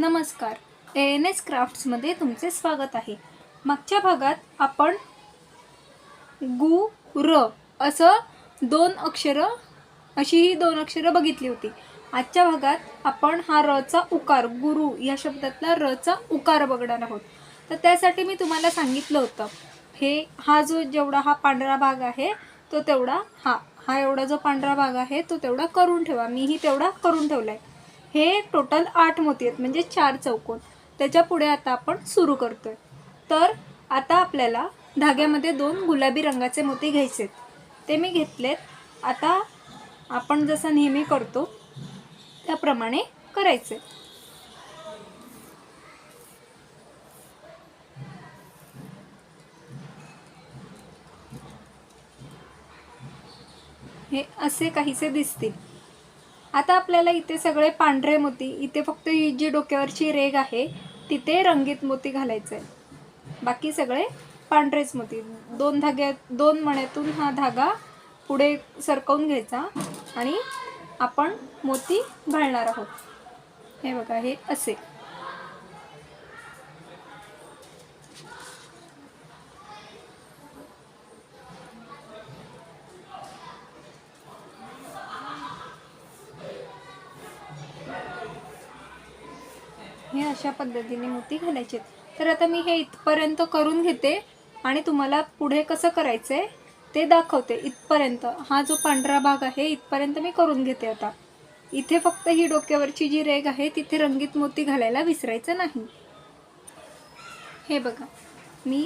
नमस्कार. A N S क्राफ्ट्समध्ये तुमचे स्वागत आहे. मागच्या भागात आपण गु र असं दोन अक्षरं अशी ही दोन अक्षरं बघितली होती. आजच्या भागात आपण हा रचा उकार गुरु या शब्दातला रचा उकार बघणार आहोत. तर त्यासाठी मी तुम्हाला सांगितलं होतं हे हा जो जेवढा हा पांढरा भाग आहे तो तेवढा हा हा एवढा जो पांढरा भाग आहे तो तेवढा करून ठेवा. मीही तेवढा करून ठेवला आहे हे टोटल आठ मोती आहेत म्हणजे चार चौकोन. त्याच्या पुढे आता आपण सुरू करतोय. तर आता आपल्याला धाग्यामध्ये दोन गुलाबी रंगाचे मोती घ्यायचे आहेत. ते मी घेतलेत. आता आपण जसं नेहमी करतो त्याप्रमाणे करायचे. हे असे काहीसे दिसतील. आता आपल्याला इथे सगळे पांढरे मोती इथे फक्त ही जी डोक्यावरची रेग आहे तिथे रंगीत मोती घालायचं आहे बाकी सगळे पांढरेच मोती. दोन धाग्या दोन मण्यातून हा धागा पुढे सरकवून घ्यायचा आणि आपण मोती घालणार आहोत. हे बघा हे असे. अशा पद्धतीने मोती घालायचे तर आता मी हे इथपर्यंत करून घेते आणि तुम्हाला पुढे कसं करायचं आहे ते दाखवते इथपर्यंत. हा जो पांढरा भाग आहे इथपर्यंत मी करून घेते आता. इथे फक्त ही डोक्यावरची जी रेग आहे तिथे रंगीत मोती घालायला विसरायचं नाही. हे बघा मी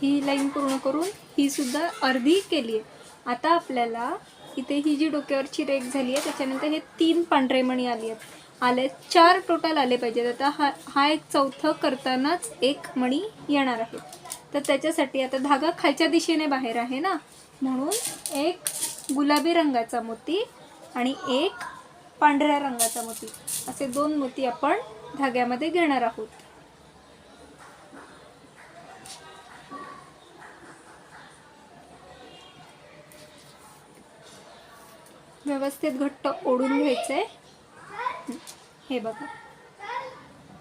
ही लाईन पूर्ण करून ही सुद्धा अर्धी केली आहे. आता आपल्याला इथे ही जी डोक्यावरची रेग झाली आहे त्याच्यानंतर हे तीन पांढरे मणी आली आहेत. आले चार टोटल आले पाहिजेत. आता हा हा एक चौथं करतानाच एक मणी येणार आहे. तर त्याच्यासाठी आता धागा खालच्या दिशेने बाहेर आहे ना? म्हणून एक गुलाबी रंगाचा मोती आणि एक पांढऱ्या रंगाचा मोती. असे दोन मोती आपण धाग्यामध्ये घेणार आहोत. व्यवस्थित घट्ट ओढून घ्यायचंय. हे बघा.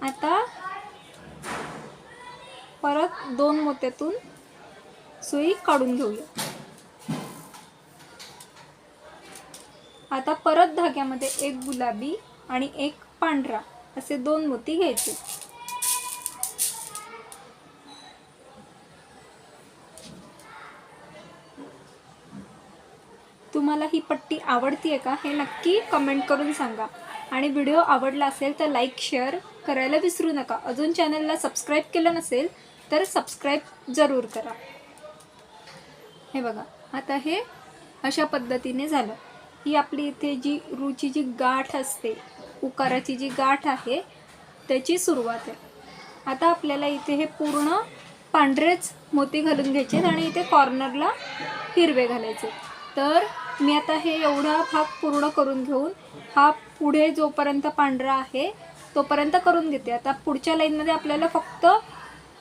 आता परत दोन मोत्यातून सुई काढून घेऊया. आता परत धाग्यामध्ये एक गुलाबी आणि एक पांढरा असे दोन मोती घ्यायचे. तुम्हाला ही पट्टी आवडतीये आहे का हे नक्की कमेंट करून सांगा. आणि व्हिडिओ आवडला असेल तर लाईक शेअर करायला विसरू नका. अजून चॅनलला सबस्क्राईब केलं नसेल तर सबस्क्राईब जरूर करा. हे बघा आता हे अशा पद्धतीने झालं. ही आपली इथे जी रुची जी गाठ असते उकाराची जी गाठ आहे त्याची सुरुवात आहे. आता आपल्याला इथे हे पूर्ण पांढरेच मोती घालून घ्यायचे आणि इथे कॉर्नरला हिरवे घालायचे तर मी आता हे एवढा भाग पूर्ण करून घेऊन हा पुढे जोपर्यंत पांढरा आहे तोपर्यंत करून घेते आता पुढच्या लाईनमध्ये आपल्याला फक्त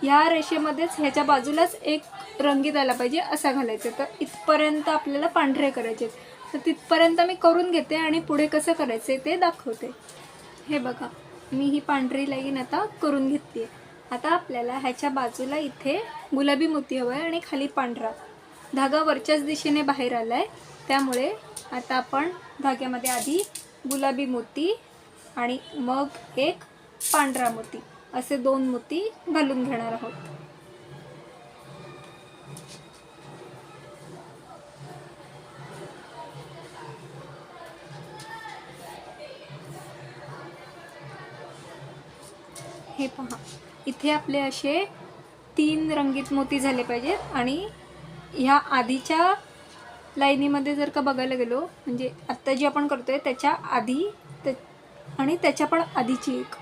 ह्या रेषेमध्येच ह्याच्या बाजूलाच एक रंगीत आला पाहिजे असा घालायचं तर इथपर्यंत आपल्याला पांढरे करायचे तर तिथपर्यंत मी करून घेते आणि पुढे कसं करायचं ते दाखवते. हे बघा मी ही पांढरी लाईन आता करून घेतली आता आपल्याला ह्याच्या बाजूला इथे गुलाबी मोती हवं आहे आणि खाली पांढरा. धागा वरच्याच दिशेने बाहेर आला आहे त्यामुळे आता आपण धाग्यामध्ये आधी गुलाबी मोती आणि मग एक पांढरा मोती. असे दोन मोती घालून घेणार आहोत. हे पहा. इथे आपले असे तीन रंगीत मोती झाले पाहिजेत आणि ह्या आधीच्या लाईनीमध्ये जर का बघायला गेलो म्हणजे आत्ता जी आपण करतोय त्याच्या आधी त्या आणि त्याच्या पण आधीची एक.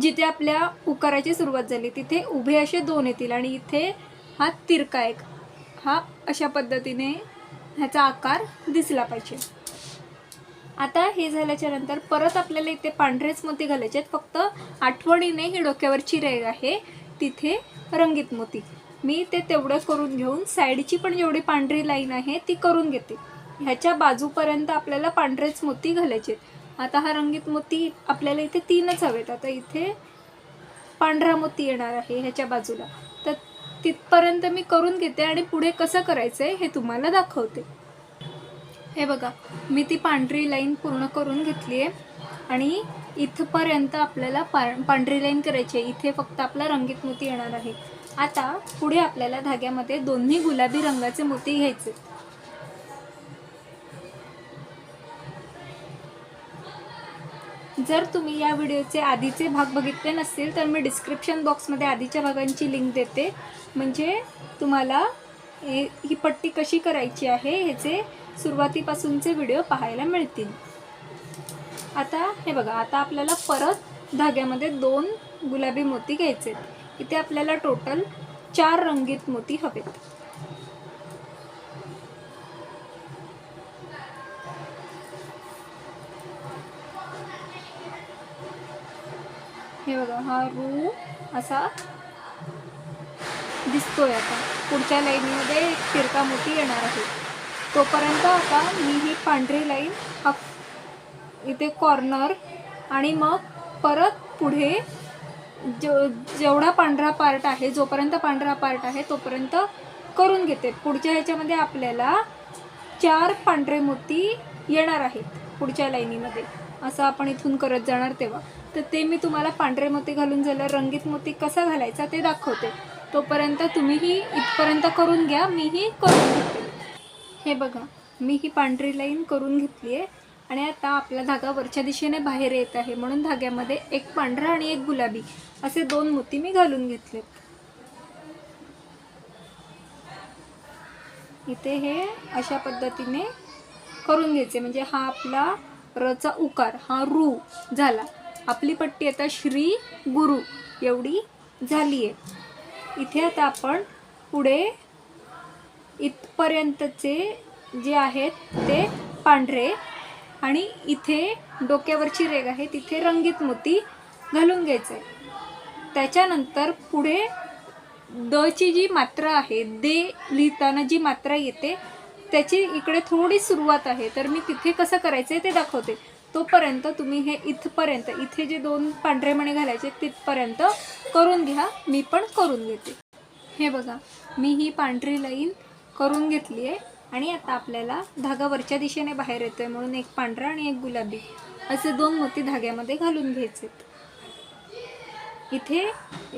जिथे आपल्या उकाराची सुरुवात झाली तिथे उभे असे दोन येतील आणि इथे हा तिरका एक. हा अशा पद्धतीने ह्याचा आकार दिसला पाहिजे. आता हे झाल्याच्यानंतर परत आपल्याला इथे पांढरेच मोती घालायचे आहेत. फक्त आठवणीने ही डोक्यावरची रेग आहे. तिथे रंगीत मोती. मी ते तेवढं करून घेऊन साईडची पण जेवढी पांढरी लाईन आहे ती करून घेते. ह्याच्या बाजूपर्यंत आपल्याला पांढरेच मोती घालायचे आता हा रंगीत मोती आपल्याला इथे तीनच हवेत. आता इथे पांढरा मोती येणार आहे ह्याच्या बाजूला. तर तिथपर्यंत मी करून घेते आणि पुढे कसं करायचं आहे हे तुम्हाला दाखवते. हे बघा मी ती पांढरी लाईन पूर्ण करून घेतली आहे. आणि इथपर्यंत आपल्याला पा पांढरी लाईन करायची आहे. इथे फक्त आपला रंगीत मोती येणार आहे. आता पुढे आपल्याला धाग्यामध्ये दोन्ही गुलाबी रंगाचे मोती घ्यायचे. जर तुम्ही या व्हिडिओचे आधीचे भाग बघितले नसतील तर मी डिस्क्रिप्शन बॉक्समध्ये आधीच्या भागांची लिंक देते. म्हणजे तुम्हाला हे ही पट्टी कशी करायची आहे ह्याचे सुरुवातीपासूनचे व्हिडिओ पाहायला मिळतील. आता हे बघा आता आपल्याला परत धाग्यामध्ये दोन गुलाबी मोती घ्यायचे आहेत. इथे आपल्याला टोटल चार रंगीत मोती हवेत. हे बघा हा रू असा दिसतोय आता. पुढच्या लाईनीमध्ये एक तिरका मोती येणार आहे. तोपर्यंत आता मी ही पांढरी लाईन हा इथे कॉर्नर आणि मग परत पुढे जो जेवढा पांढरा पार्ट आहे जोपर्यंत पांढरा पार्ट आहे तोपर्यंत करून घेते. पुढच्या ह्याच्यामध्ये आपल्याला चार पांढरे मोती येणार आहेत पुढच्या लाईनीमध्ये. असं आपण इथून करत जाणार तेव्हा. तर ते मी तुम्हाला पांढरे मोती घालून झालं रंगीत मोती कसा घालायचा ते दाखवते. तोपर्यंत तुम्हीही इथपर्यंत करून घ्या मीही करून घेते. हे बघा मी ही पांढरी लाईन करून घेतली आहे आणि आता आपला धागा वरच्या दिशेने बाहेर येत आहे. म्हणून धाग्यामध्ये एक पांढरा आणि एक गुलाबी असे दोन मोती मी घालून घेतलेत. इथे हे अशा पद्धतीने करून घ्यायचे. म्हणजे हा आपला रचा उकार हा रू झाला. आपली पट्टी आता श्री गुरु एवढी झाली आहे इथे आता आपण पुढे इथपर्यंतचे जे आहेत ते पांढरे आणि इथे डोक्यावरची रेग आहे तिथे रंगीत मोती घालून घ्यायचं. आहे त्याच्यानंतर पुढे द ची जी मात्रा आहे दे लिहिताना जी मात्रा येते त्याची इकडे थोडी सुरुवात आहे. तर मी तिथे कसं करायचं ते दाखवते. तोपर्यंत तुम्ही हे इथपर्यंत इथे जे दोन पांढरे मणे घालायचे तिथपर्यंत करून घ्या मी पण करून घेते. हे बघा मी ही पांढरी लाईन करून घेतली आहे आणि आता आपल्याला धागा वरच्या दिशेने बाहेर येतोय म्हणून एक पांढरा आणि एक गुलाबी. असे दोन मोती धाग्यामध्ये घालून घ्यायचे. इथे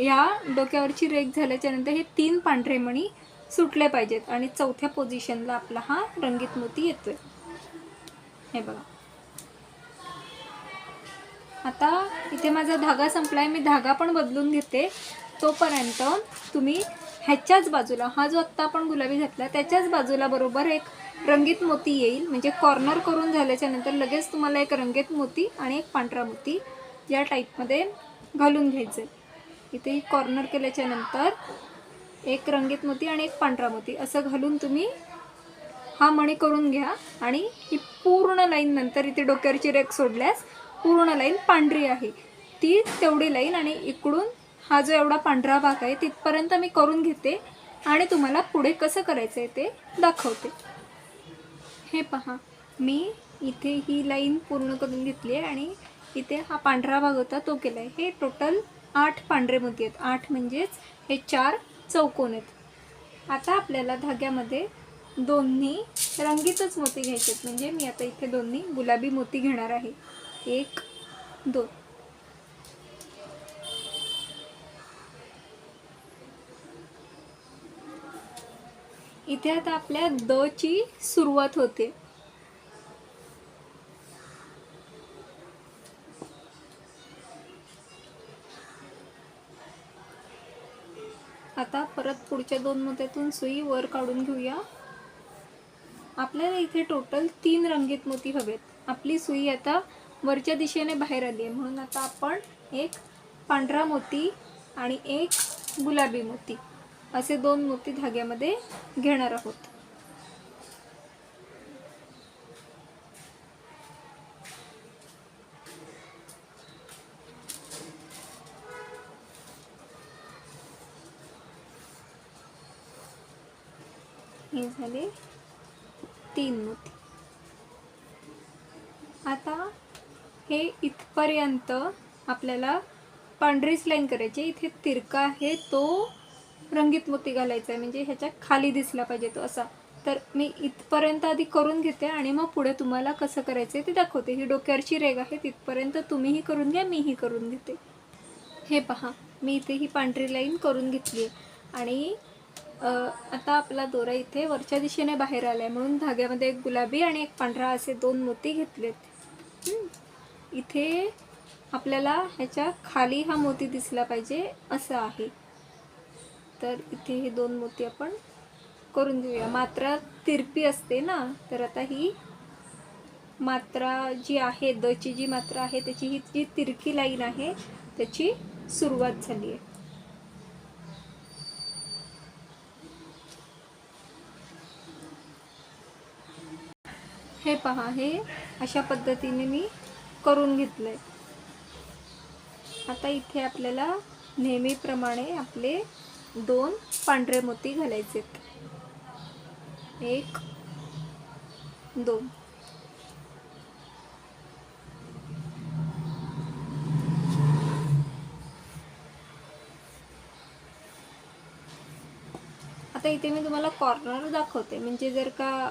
या डोक्यावरची रेख झाल्याच्यानंतर हे तीन पांढरे मणी सुटले पाहिजेत आणि चौथ्या पोझिशनला आपला हा रंगीत मोती येतोय. हे बघा. आता इथे माझा धागा संपलाय. मी धागा पण बदलून घेते. तोपर्यंत तुम्ही ह्याच्याच बाजूला हा जो आत्ता आपण गुलाबी घातला त्याच्याच बाजूला बरोबर एक रंगीत मोती येईल. म्हणजे कॉर्नर करून झाल्याच्यानंतर लगेच तुम्हाला एक रंगीत मोती आणि एक पांढरा मोती या टाईपमध्ये घालून घ्यायचं. इथे कॉर्नर केल्याच्यानंतर एक रंगीत मोती आणि एक पांढरा मोती. असं घालून तुम्ही हा मणी करून घ्या आणि ही पूर्ण लाईन नंतर इथे डोक्यावरची रेख सोडल्यास पूर्ण लाईन पांढरी आहे. ती तेवढी लाईन आणि इकडून हा जो एवढा पांढरा भाग आहे तिथपर्यंत मी करून घेते आणि तुम्हाला पुढे कसं करायचं आहे ते दाखवते. हे पहा मी इथे ही लाईन पूर्ण करून घेतली आहे आणि इथे हा पांढरा भाग होता तो केला आहे हे टोटल आठ पांढरे मोती आहेत. आठ म्हणजेच हे चार चौकोन आहेत. आता आपल्याला धाग्यामध्ये दोन्ही रंगीतच मोती घ्यायचे आहेत. म्हणजे मी आता इथे दोन्ही गुलाबी मोती घेणार आहे. एक दोन. इथे आता आपल्या द ची सुरुवात होते. आता परत पुढच्या दोन मोत्यातून सुई वर काढून घेऊया. आपल्याला इथे टोटल तीन रंगीत मोती हवेत. आपली सुई आता वरच्या दिशेने बाहेर आली आहे. म्हणून आता आपण एक पांढरा मोती आणि एक गुलाबी मोती. असे दोन मोती धाग्यामध्ये घेणार आहोत. हे झाले तीन मोती आता हे इथपर्यंत आपल्याला पांढरीच लाईन करायची इथे तिरका आहे तो रंगीत मोती घालायचा आहे म्हणजे ह्याच्या खाली दिसला पाहिजे तो असा. तर मी इथपर्यंत आधी करून घेते आणि मग पुढे तुम्हाला कसं करायचं आहे ते दाखवते. ही डोक्यावरची रेग आहे तिथपर्यंत तुम्हीही करून घ्या मीही करून घेते. हे पहा मी इथे ही पांढरी लाईन करून घेतली आहे. आणि आता आपला दोरा इथे वरच्या दिशेने बाहेर आला आहे म्हणून धाग्यामध्ये एक गुलाबी आणि एक पांढरा असे दोन मोती घेतलेत. इथे आपल्याला ह्याच्या खाली हा मोती दिसला पाहिजे असं आहे. तर इथे हे दोन मोती आपण करून घेऊया मात्रा तिरपी असते ना तर आता ही मात्रा जी आहे दची जी मात्रा आहे त्याची ही जी तिरकी लाईन आहे त्याची सुरुवात झाली आहे. हे पहा हे अशा पद्धतीने मी करून घेतलंय. आता इथे आपल्याला नेहमीप्रमाणे आपले दोन पांढरे मोती घालायचे एक दोन. आता इथे मी तुम्हाला कॉर्नर दाखवते. म्हणजे जर का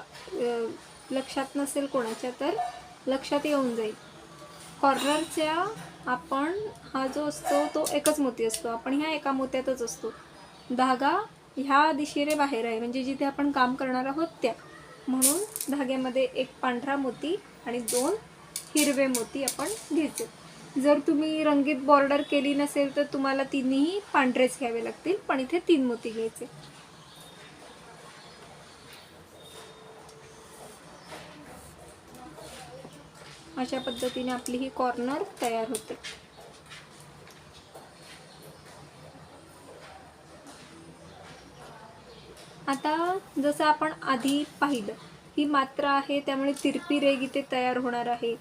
लक्षात नसेल कोणाच्या तर लक्षात येऊन जाईल. कॉर्नरच्या आपण हा जो असतो तो एकच मोती असतो. आपण ह्या एका मोत्यातच असतो. धागा ह्या दिशेने बाहेर आहे. म्हणजे जिथे आपण काम करणार आहोत त्या. म्हणून धाग्यामध्ये एक पांढरा मोती आणि दोन हिरवे मोती आपण घ्यायचे. जर तुम्ही रंगीत बॉर्डर केली नसेल तर तुम्हाला तिन्ही पांढरेच घ्यावे लागतील पण इथे तीन मोती घ्यायचे. अशा पद्धतीने आपली ही कॉर्नर तयार होते. आता जसं आपण आधी पाहिलं ही मात्रा आहे त्यामुळे तिरपी रेग इथे तयार होणार आहे.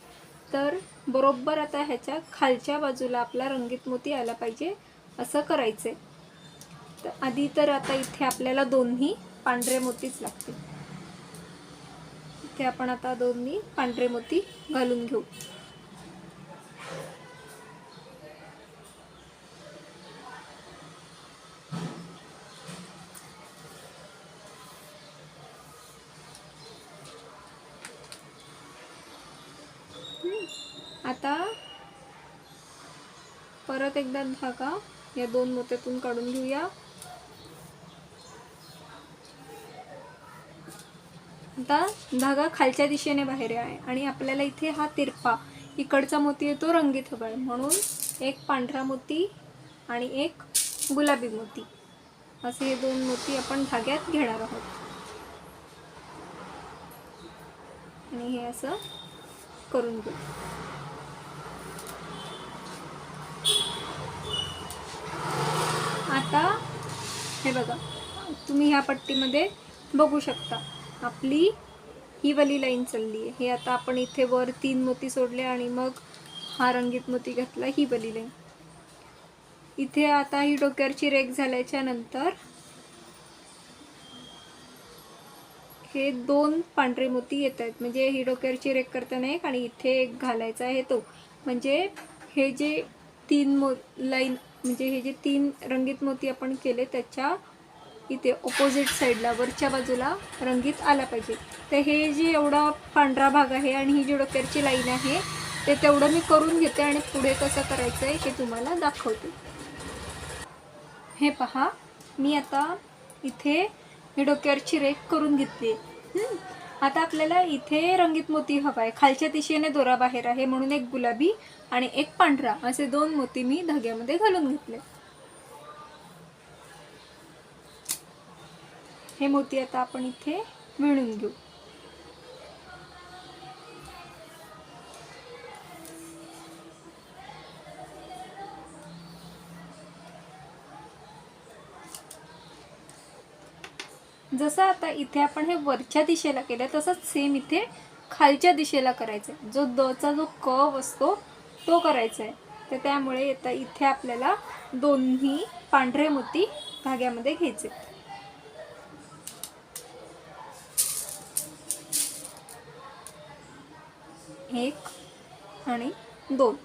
तर बरोबर आता ह्याच्या खालच्या बाजूला आपला रंगीत मोती आला पाहिजे असं करायचंय. तर आधी तर आता इथे आपल्याला दोन्ही पांढरे मोतीच लागतील. इथे आपण आता दोन्ही पांढरे मोती घालून घेऊ हम्म. आता परत एकदा धागा या दोन मोत्यातून काढून घेऊया. आता धागा खालच्या दिशेने बाहेर आहे आणि आपल्याला इथे हा तिरपा इकडचा मोती येतो रंगीत हवा आहे म्हणून एक पांढरा मोती आणि एक गुलाबी मोती. असे हे दोन मोती आपण धाग्यात घेणार आहोत. आणि हे असं करून घेऊ. आता हे बघा तुम्ही ह्या पट्टीमध्ये बघू शकता. आपली ही वाली लाईन चालली आहे. हे आता आपण इथे वर तीन मोती सोडले आणि मग हा रंगीत मोती घातला ही वाली लाईन. इथे आता ही डोक्यावरची रेख झाल्याच्यानंतर हे दोन पांढरे मोती येत आहेत. म्हणजे ही डोक्यावरची रेख करताना एक आणि इथे एक घालायचा आहे तो. म्हणजे हे जे तीन मो लाईन म्हणजे हे जे तीन रंगीत मोती आपण केले त्याच्या इथे ऑपोजिट साईडला वरच्या बाजूला रंगीत आला पाहिजे. तर हे जे एवढा पांढरा भाग आहे आणि ही जी डोक्याची लाईन आहे ते तेवढं मी करून घेते आणि पुढे कसं करायचं आहे हे तुम्हाला दाखवते. हे पहा मी आता इथे ही डोक्यावरची रेख करून घेतली आता आपल्याला इथे रंगीत मोती हवा आहे खालच्या दिशेने दोरा बाहेर आहे म्हणून एक गुलाबी आणि एक पांढरा असे दोन मोती मी धाग्यामध्ये घालून घेतले. हे मोती आता आपण इथे विणून घेऊ. जसं आता इथे आपण हे वरच्या दिशेला केलं तसंच सेम इथे खालच्या दिशेला करायचं आहे जो दचा जो कव असतो तो करायचा आहे तर त्यामुळे आता इथे आपल्याला दोन्ही पांढरे मोती धाग्यामध्ये घ्यायचे. एक आणि दोन.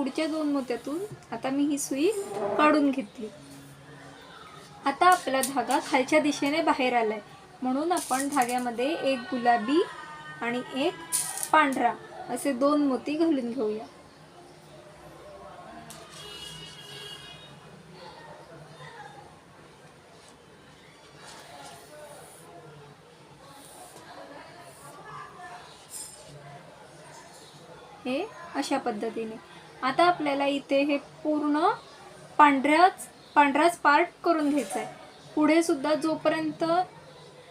पुढच्या दोन मोत्यातून आता मी ही सुई काढून घेतली. आता आपला धागा खालच्या दिशेने बाहेर आलाय. म्हणून आपण धाग्यामध्ये एक गुलाबी आणि एक पांढरा असे दोन मोती घालून घेऊया. हे अशा पद्धतीने. आता आपल्याला इथे हे पूर्ण पांढऱ्याच पांढराच पार्ट करून घ्यायचा आहे पुढे सुद्धा जोपर्यंत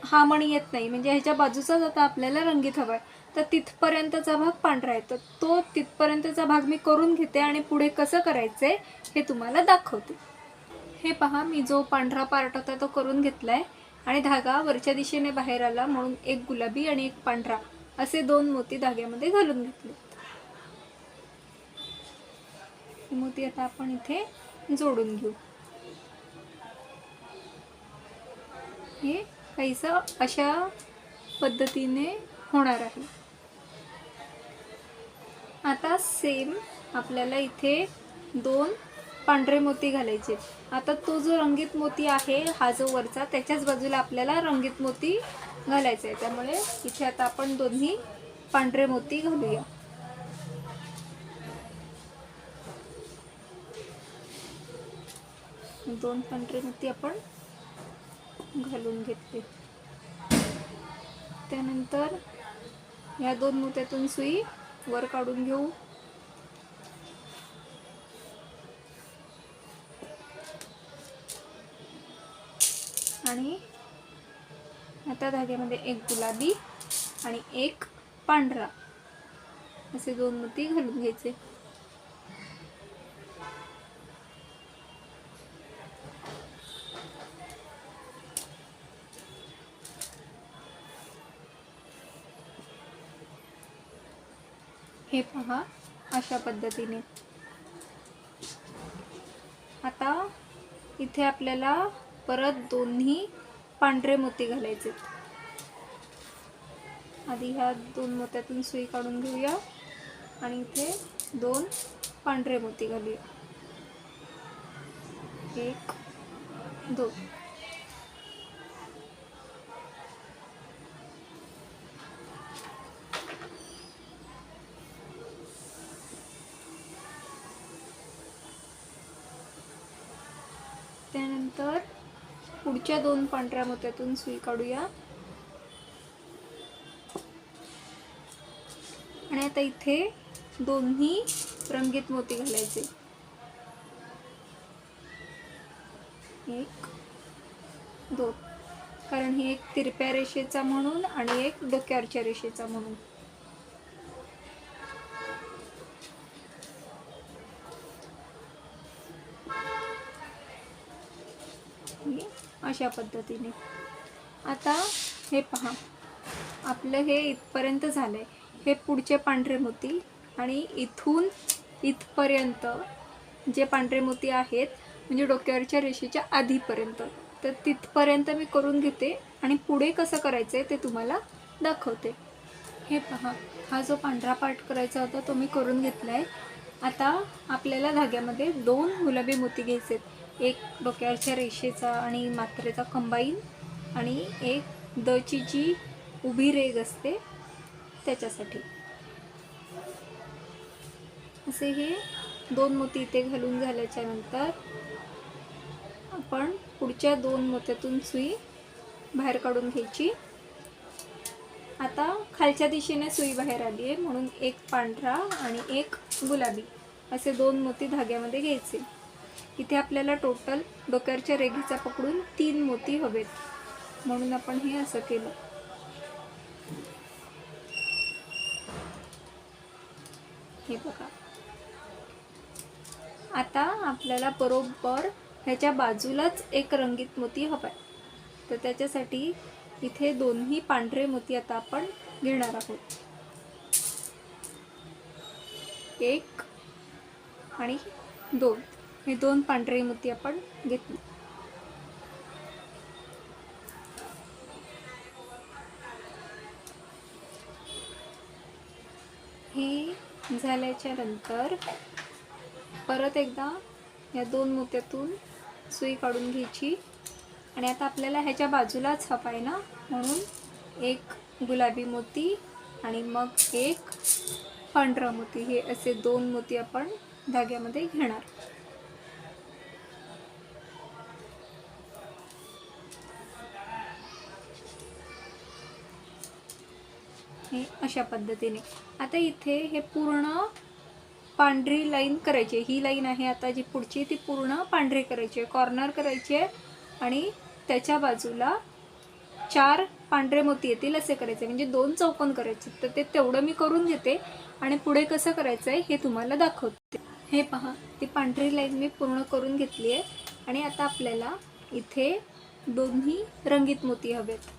हा मणी येत नाही म्हणजे ह्याच्या बाजूचाच आता आपल्याला रंगीत हवा आहे तर तिथपर्यंतचा भाग पांढरा आहे. तर तो तिथपर्यंतचा भाग मी करून घेते आणि पुढे कसं करायचं आहे हे तुम्हाला दाखवते. हे पहा मी जो पांढरा पार्ट होता तो करून घेतला आहे आणि धागा वरच्या दिशेने बाहेर आला म्हणून एक गुलाबी आणि एक पांढरा असे दोन मोती धाग्यामध्ये घालून घेतले. हे मोती आता आपण इथे जोडून घेऊ. हे काहीसं अशा पद्धतीने होणार आहे. आता सेम आपल्याला इथे दोन पांढरे मोती घालायचे. आता तो जो रंगीत मोती आहे हा जो वरचा त्याच्याच बाजूला आपल्याला रंगीत मोती घालायचा आहे. त्यामुळे इथे आता आपण दोन्ही पांढरे मोती घालूया. दोन पांढरे मोती आपण घालून घेतले. त्यानंतर ह्या दोन मोत्यातून सुई वर काढून घेऊ. आणि आता धाग्यामध्ये एक गुलाबी आणि एक पांढरा असे दोन मोती घालून घ्यायचे. हे पहा अशा पद्धतीने. आता इथे आपल्याला परत दोन्ही पांढरे मोती घालायचे आधी ह्या दोन मोत्यातून सुई काढून घेऊया आणि इथे दोन पांढरे मोती घालूया. एक दोन. पुढच्या दोन पांढऱ्या मोत्यातून सुई काढूया. आणि आता इथे दोन्ही रंगीत मोती घालायचे. एक दोन. कारण ही एक तिरप्या रेषेचा म्हणून आणि एक डोक्यावरच्या रेषेचा म्हणून. अशा पद्धतीने. आता हे पहा. आपलं हे इथपर्यंत झालंय. हे पुढचे पांढरे मोती आणि इथून इथपर्यंत जे पांढरे मोती आहेत म्हणजे डोक्यावरच्या रेषेच्या आधीपर्यंत. तर तिथपर्यंत मी करून घेते आणि पुढे कसं करायचं आहे ते तुम्हाला दाखवते. हे पहा. हा जो पांढरा पार्ट करायचा होता तो मी करून घेतला आहे आता आपल्याला धाग्यामध्ये दोन गुलाबी मोती घ्यायचे आहेत एक डोक्यावरच्या रेषेचा आणि मात्रेचा कंबाईन आणि एक दची जी उभी रेग असते त्याच्यासाठी. असे हे दोन मोती इथे घालून झाल्याच्यानंतर आपण पुढच्या दोन मोत्यातून सुई बाहेर काढून घ्यायची. आता खालच्या दिशेने सुई बाहेर आली आहे म्हणून एक पांढरा आणि एक गुलाबी असे दोन मोती धाग्यामध्ये घ्यायचे. इथे आपल्याला टोटल डोक्यावरच्या रेघेचा पकडून तीन मोती हवेत. म्हणून आपण हे असं केलं. हे बघा. आता आपल्याला बरोबर ह्याच्या बाजूलाच एक रंगीत मोती हवाय. तर त्याच्यासाठी इथे दोन्ही पांढरे मोती आता आपण घेणार आहोत. एक आणि दोन. हे दोन पांढरे मोती आपण घेतले. हे झाल्याच्यानंतर परत एकदा या दोन मोत्यातून सुई काढून घ्यायची. आणि आता आपल्याला ह्याच्या बाजूलाच हवा आहे ना म्हणून एक गुलाबी मोती आणि मग एक पांढरा मोती. हे असे दोन मोती आपण धाग्यामध्ये घेणार. हे अशा पद्धतीने. आता इथे हे पूर्ण पांढरी लाईन करायची आहे. ही लाईन आहे आता जी पुढची ती पूर्ण पांढरी करायची आहे. कॉर्नर करायची आहे आणि त्याच्या बाजूला चार पांढरे मोती येतील असे करायचे. म्हणजे दोन चौकोन करायचे. तर ते तेवढं मी करून घेते आणि पुढे कसं करायचं आहे हे तुम्हाला दाखवते. हे पहा ती पांढरी लाईन मी पूर्ण करून घेतली आहे आणि आता आपल्याला इथे दोन्ही रंगीत मोती हवेत.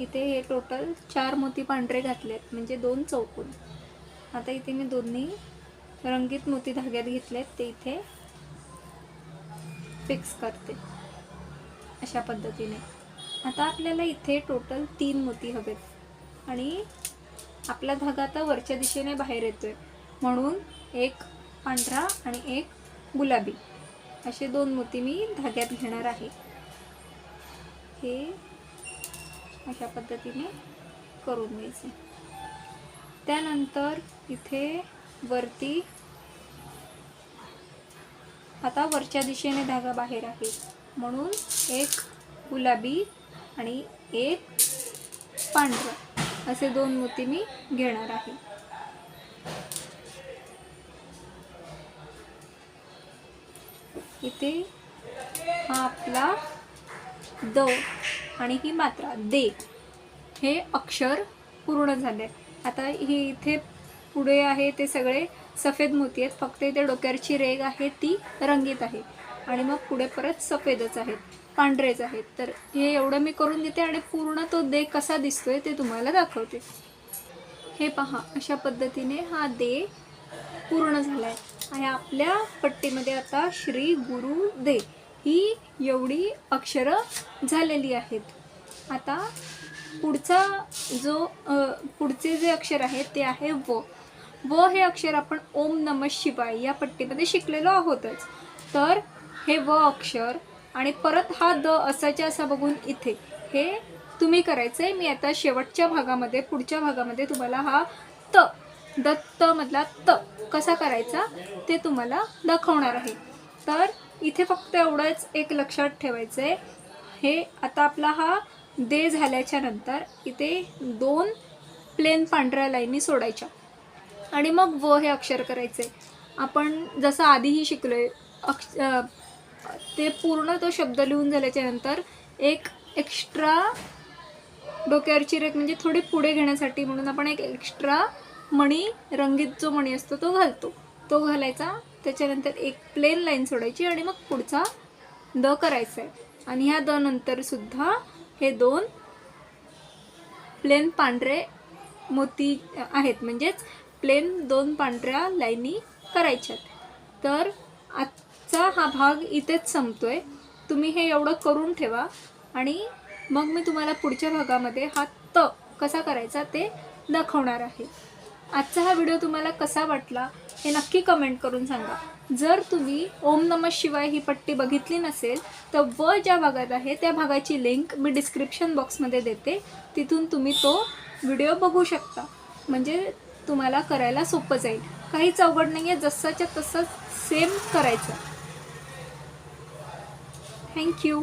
इथे हे टोटल चार मोती पांढरे घातलेत म्हणजे दोन चौकून. आता इथे मी दोन्ही रंगीत मोती धाग्यात घेतलेत ते इथे फिक्स करते. अशा पद्धतीने. आता आपल्याला इथे टोटल तीन मोती हवेत. आणि आपला धागा आता वरच्या दिशेने बाहेर येतोय. म्हणून एक पांढरा आणि एक गुलाबी. असे दोन मोती मी धाग्यात घेणार आहे. हे अशा पद्धतीने करून घ्यायचे. त्यानंतर इथे वरती आता वरच्या दिशेने धागा बाहेर आहे. म्हणून एक गुलाबी आणि एक पांढरा असे दोन मोती मी घेणार आहे. इथे हा आपला द आणि ही मात्रा दे हे अक्षर पूर्ण झाले. आता हे इथे पुढे आहे ते सगळे सफेद मोती आहेत. फक्त इथे डोक्यावरची रेग आहे ती रंगीत आहे. आणि मग पुढे परत सफेदच आहेत पांढरेच आहेत तर हे एवढं मी करून घेते आणि पूर्ण तो दे कसा दिसतोय ते तुम्हाला दाखवते. हे पहा अशा पद्धतीने हा दे पूर्ण झाला आहे आणि आपल्या पट्टीमध्ये आता श्री गुरु दे. ही एवढी अक्षरं झालेली आहेत. आता पुढचा जो पुढचे जे अक्षर आहे ते आहे व. व हे अक्षर आपण ओम नम शिवाय या पट्टीमध्ये शिकलेलो आहोतच. तर हे व अक्षर आणि परत हा द असाच्या असा बघून इथे. हे तुम्ही करायचं आहे मी आता शेवटच्या भागामध्ये पुढच्या भागामध्ये तुम्हाला हा त दत्त मधला त कसा करायचा ते तुम्हाला दाखवणार आहे. तर इथे फक्त एवढंच एक लक्षात ठेवायचं आहे हे आता आपला हा दे झाल्याच्यानंतर इथे दोन प्लेन पांढऱ्या लाईनी सोडायच्या. आणि मग व हे अक्षर करायचे आपण जसं आधीही शिकलोय अक्ष ते पूर्ण तो शब्द लिहून झाल्याच्यानंतर एक एक्स्ट्रा डोक्यावरची रेख म्हणजे थोडी पुढे घेण्यासाठी म्हणून आपण एक एक्स्ट्रा मणी रंगीत जो मणी असतो तो घालतो. तो घालायचा त्याच्यानंतर एक प्लेन लाईन सोडायची आणि मग पुढचा द करायचा आहे. आणि ह्या द नंतर सुद्धा हे दोन प्लेन पांढरे मोती आहेत. म्हणजेच प्लेन दोन पांढऱ्या लाईनी करायच्यात तर आजचा हा भाग इथेच संपतो आहे तुम्ही हे एवढं करून ठेवा. आणि मग मी तुम्हाला पुढच्या भागामध्ये हा त कसा करायचा ते दाखवणार आहे. आजचा हा व्हिडिओ तुम्हाला कसा वाटला? हे नक्की कमेंट करून सांगा. जर तुम्ही ओम नम शिवाय ही पट्टी बघितली नसेल तर व ज्या भागात आहे त्या भागाची लिंक मी डिस्क्रिप्शन बॉक्समध्ये देते. तिथून तुम्ही तो व्हिडिओ बघू शकता. म्हणजे तुम्हाला करायला सोपं जाईल. काहीच अवघड नाही आहे जसंच्या तसंच सेम करायचं. थँक्यू